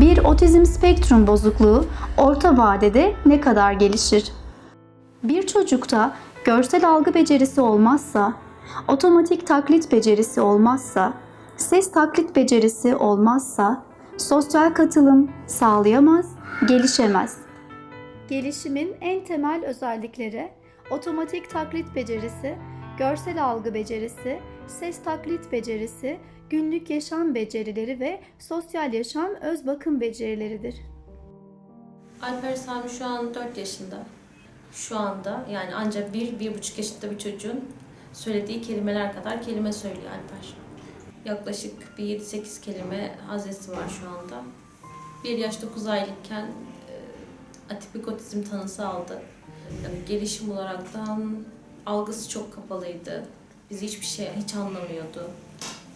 Bir otizm spektrum bozukluğu orta vadede ne kadar gelişir? Bir çocukta görsel algı becerisi olmazsa, otomatik taklit becerisi olmazsa, ses taklit becerisi olmazsa, sosyal katılım sağlayamaz, gelişemez. Gelişimin en temel özellikleri otomatik taklit becerisi, görsel algı becerisi, ses taklit becerisi, günlük yaşam becerileri ve sosyal yaşam öz bakım becerileridir. Alper Sami şu an 4 yaşında. Şu anda yani ancak 1-1,5 yaşında bir çocuğun söylediği kelimeler kadar kelime söylüyor Alper. Yaklaşık bir 7-8 kelime haznesi var şu anda. 1 yaş 9 aylıkken e, atipik otizm tanısı aldı. Yani gelişim olaraktan algısı çok kapalıydı. Bizi hiçbir şey hiç anlamıyordu.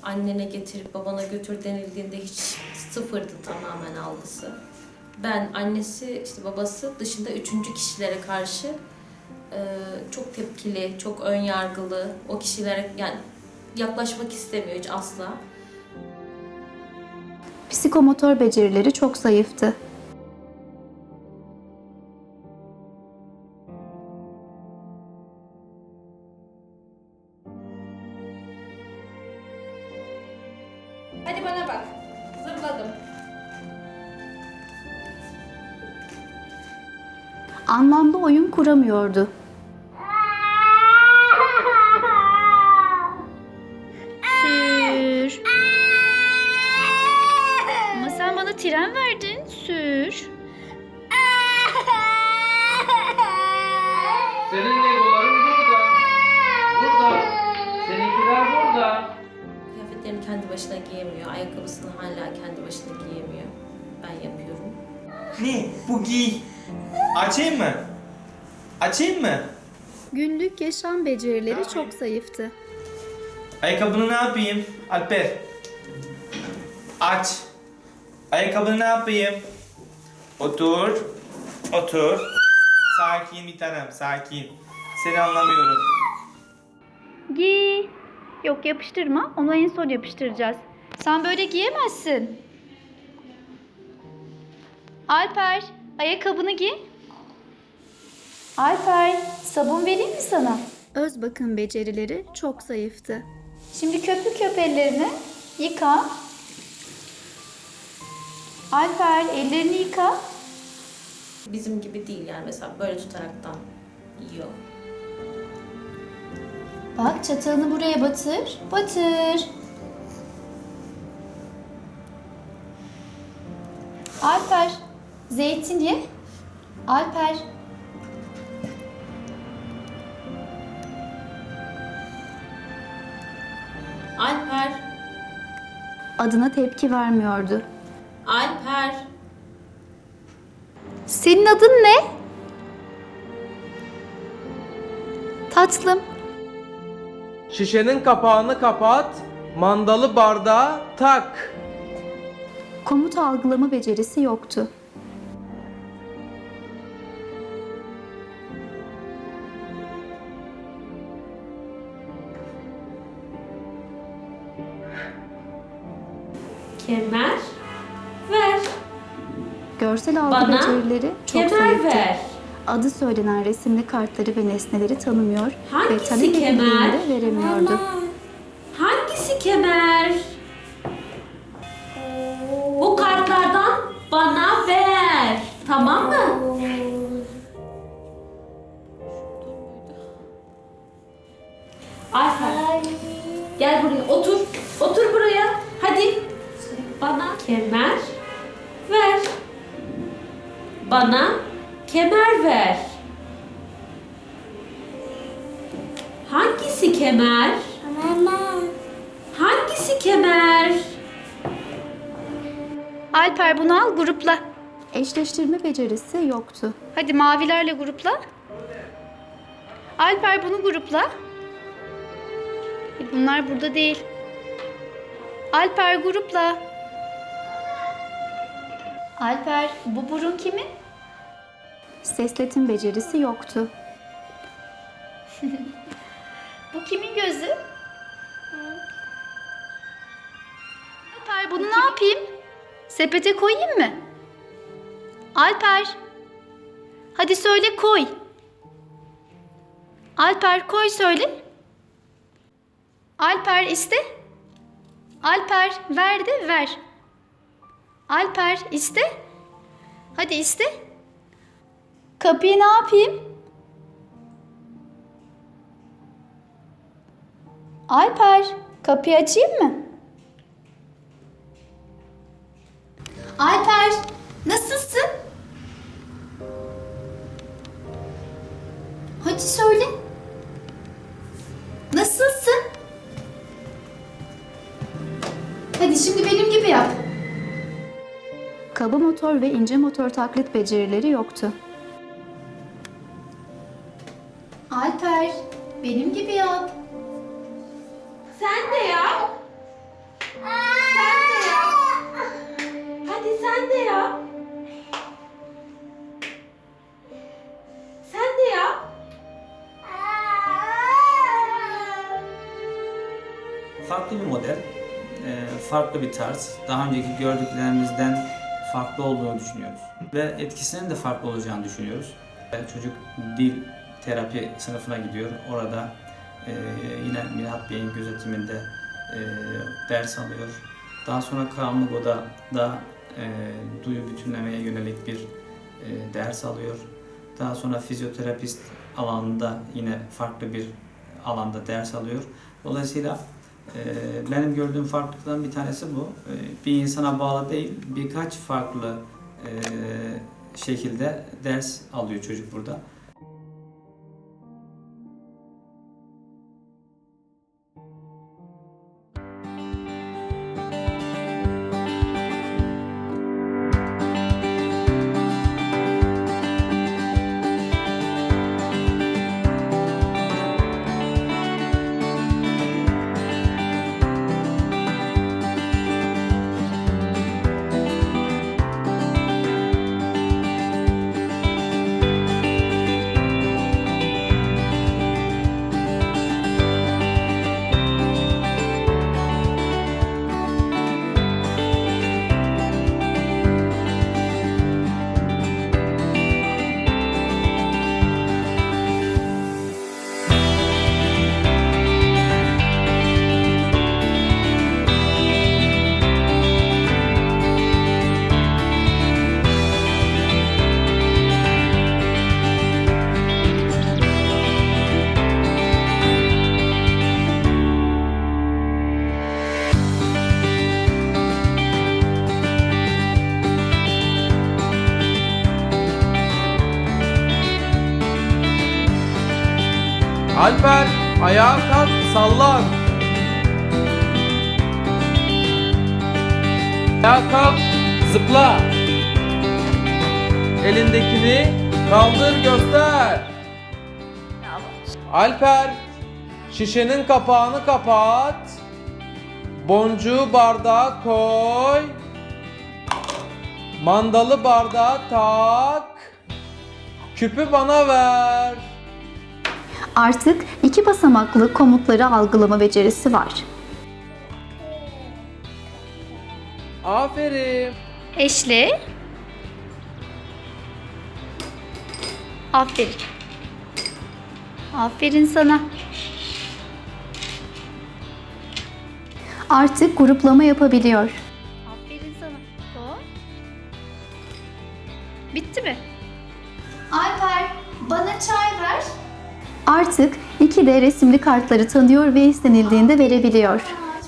Annene getirip babana götür denildiğinde hiç sıfırdı tamamen algısı ben, annesi, işte babası dışında üçüncü kişilere karşı e, çok tepkili, çok ön yargılı. O kişilere yani yaklaşmak istemiyor hiç asla. Psikomotor becerileri çok zayıftı. Hadi bana bak. Zıpladım. Anlamlı oyun kuramıyordu. Başına giyemiyor, ayakkabısını hala kendi başına giyemiyor. Ben yapıyorum. Ne? Bu giy. Açayım mı? Açayım mı? Günlük yaşam becerileri çok zayıftı. Ayakkabını ne yapayım? Alper. Aç. Ayakkabını ne yapayım? Otur. Otur. Sakin bir tanem, sakin. Seni anlamıyorum. Giy. Yok yapıştırma. Onu en son yapıştıracağız. Sen böyle giyemezsin. Alper, ayakkabını giy. Alper, sabun vereyim mi sana? Öz bakım becerileri çok zayıftı. Şimdi köpük köp ellerini. Yıka. Alper, ellerini yıka. Bizim gibi değil yani mesela böyle tutaraktan yiyor. Bak çatalını buraya batır. Batır. Alper, zeytin ye. Alper. Alper, Adına tepki vermiyordu. Alper. Senin adın ne? Tatlım. Şişenin kapağını kapat. Mandalı bardağa tak. Komut algılama becerisi yoktu. Kemer ver. Görsel algı Bana becerileri çok Kemer zayıftı. ver. Adı söylenen resimli kartları ve nesneleri tanımıyor ve Hangisi talep kemer? veremiyordu. Hangisi kemer? Bu kartlardan bana ver. Tamam mı? Alper. Gel buraya otur. Otur buraya. Hadi. Bana kemer ver. Bana kemer ver. Hangisi kemer? Hangisi kemer? Alper bunu al grupla. Eşleştirme becerisi yoktu. Hadi mavilerle grupla. Alper bunu grupla. E, Bunlar burada değil. Alper grupla. Alper bu burun kimin? Sesletim becerisi yoktu. bu kimin gözü? Alper bunu ne yapayım? Sepete koyayım mı? Alper. Hadi söyle koy. Alper koy söyle. Alper iste. Alper verdi ver. Alper iste. Hadi iste. Kapıyı ne yapayım? Alper, kapıyı açayım mı? Alper, nasılsın? Hadi söyle. Nasılsın? Hadi şimdi benim gibi yap. Kaba motor ve ince motor taklit becerileri yoktu. Alper, benim gibi yap. Sen de yap. Sen de yap. Hadi sen de yap. Sen de yap. Farklı bir model, e, farklı bir tarz. Daha önceki gördüklerimizden farklı olduğunu düşünüyoruz. Ve etkisinin de farklı olacağını düşünüyoruz. E, Çocuk dil terapi sınıfına gidiyor. Orada e, yine Milat Bey'in gözetiminde e, ders alıyor. Daha sonra Kamugo'da da e, duyu bütünlemeye yönelik bir e, ders alıyor. Daha sonra fizyoterapist alanında yine farklı bir alanda ders alıyor. Dolayısıyla e, benim gördüğüm farklılıktan bir tanesi bu. E, bir insana bağlı değil, birkaç farklı e, şekilde ders alıyor çocuk burada. Ayağa kalk sallan. Ayağa kalk zıpla. Elindekini kaldır göster. Alper şişenin kapağını kapat. Boncuğu bardağa koy. Mandalı bardağa tak. Küpü bana ver. Artık iki basamaklı komutları algılama becerisi var. Aferin. Eşli. Aferin. Aferin sana. Artık gruplama yapabiliyor. Artık iki de resimli kartları tanıyor ve istenildiğinde verebiliyor.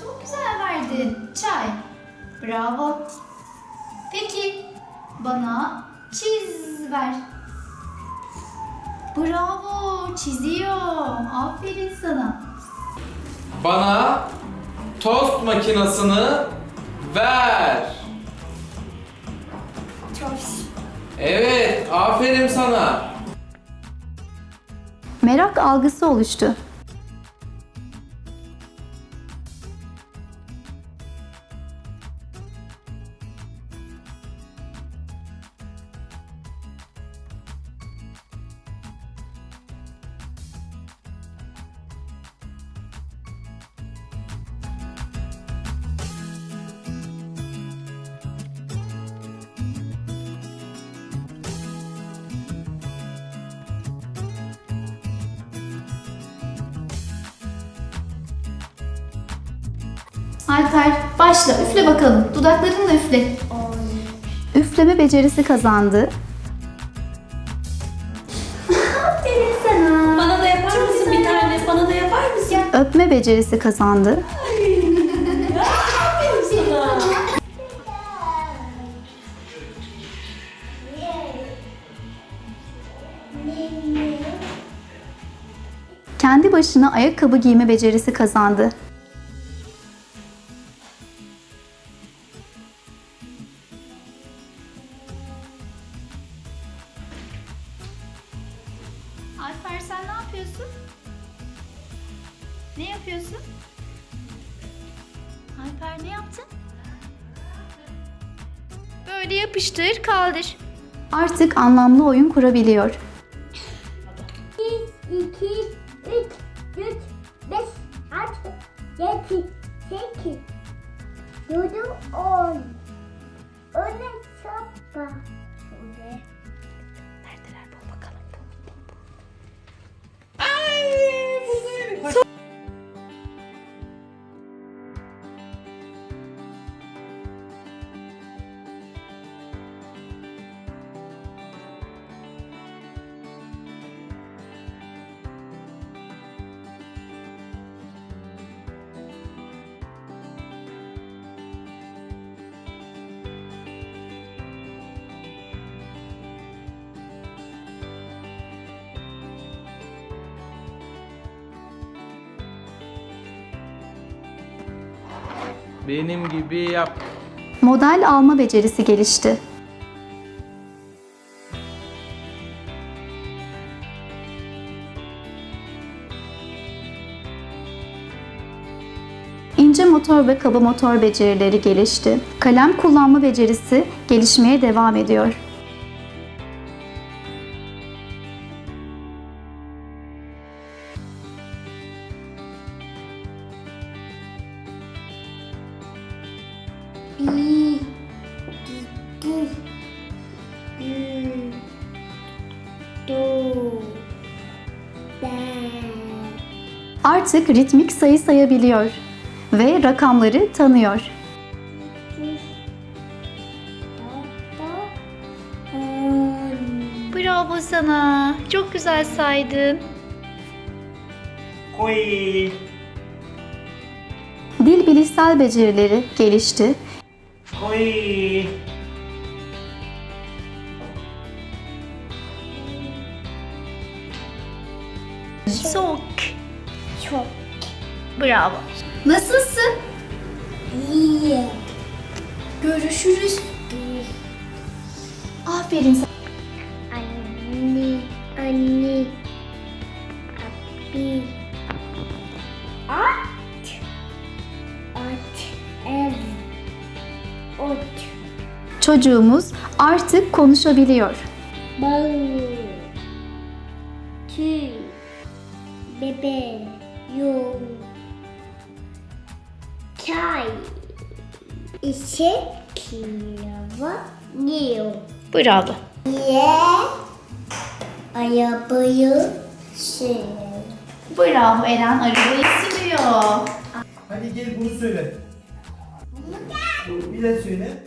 çok güzel verdin. Çay. Bravo. Peki bana çiz ver. Bravo, çiziyor. Aferin sana. Bana tost makinesini ver. Evet, aferin sana. Merak algısı oluştu. Alper başla üfle bakalım. Dudaklarınla üfle. Üfleme becerisi kazandı. Aferin sana. Bana da yapar mısın bir tane? Bana da yapar mısın? Öpme becerisi kazandı. Aferin sana. Kendi başına ayakkabı giyme becerisi kazandı. Yapıştır, kaldır. Artık anlamlı oyun kurabiliyor. 1, 2, 3, 4, 5, 6, 7, 8, 9, 10. Benim gibi yap. Model alma becerisi gelişti. İnce motor ve kaba motor becerileri gelişti. Kalem kullanma becerisi gelişmeye devam ediyor. İki, üç, dört, beş, Artık ritmik sayı sayabiliyor ve rakamları tanıyor. Bravo sana. Çok güzel saydın. Koy. Dil bilişsel becerileri gelişti. Koy. Sok. Çok Bravo. Nasılsın? iyi. Görüşürüz. Aferin sana. Anne, anne. Çocuğumuz artık konuşabiliyor. Bal. Tüy. Bebe. Yol. Çay. İşe pilava yiyor. Bravo. Ye. Arabayı sür. Bravo Eren arabayı sürüyor. Hadi gel bunu söyle. Bir de söyle.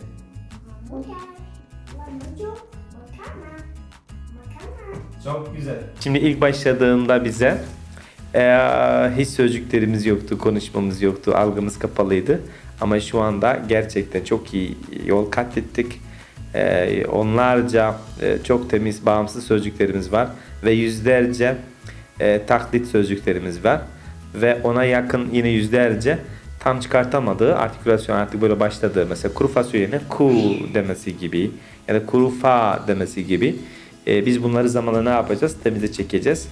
Çok güzel. Şimdi ilk başladığında bize eee, hiç sözcüklerimiz yoktu, konuşmamız yoktu, algımız kapalıydı. Ama şu anda gerçekten çok iyi yol kat ettik. Eee, onlarca eee, çok temiz, bağımsız sözcüklerimiz var ve yüzlerce eee, taklit sözcüklerimiz var ve ona yakın yine yüzlerce tam çıkartamadığı artikülasyon artık böyle başladı. Mesela kuru fasulye ku demesi gibi ya da kuru fa demesi gibi. Ee, biz bunları zamanla ne yapacağız? Temize çekeceğiz.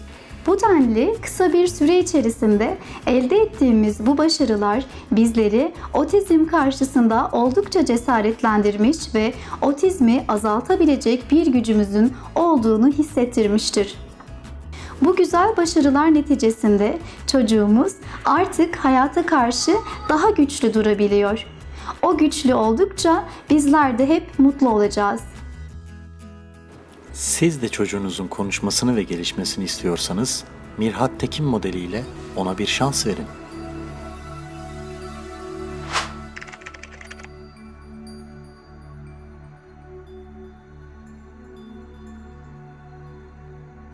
Bu denli kısa bir süre içerisinde elde ettiğimiz bu başarılar bizleri otizm karşısında oldukça cesaretlendirmiş ve otizmi azaltabilecek bir gücümüzün olduğunu hissettirmiştir. Bu güzel başarılar neticesinde çocuğumuz artık hayata karşı daha güçlü durabiliyor. O güçlü oldukça bizler de hep mutlu olacağız. Siz de çocuğunuzun konuşmasını ve gelişmesini istiyorsanız Mirhat Tekin modeliyle ona bir şans verin.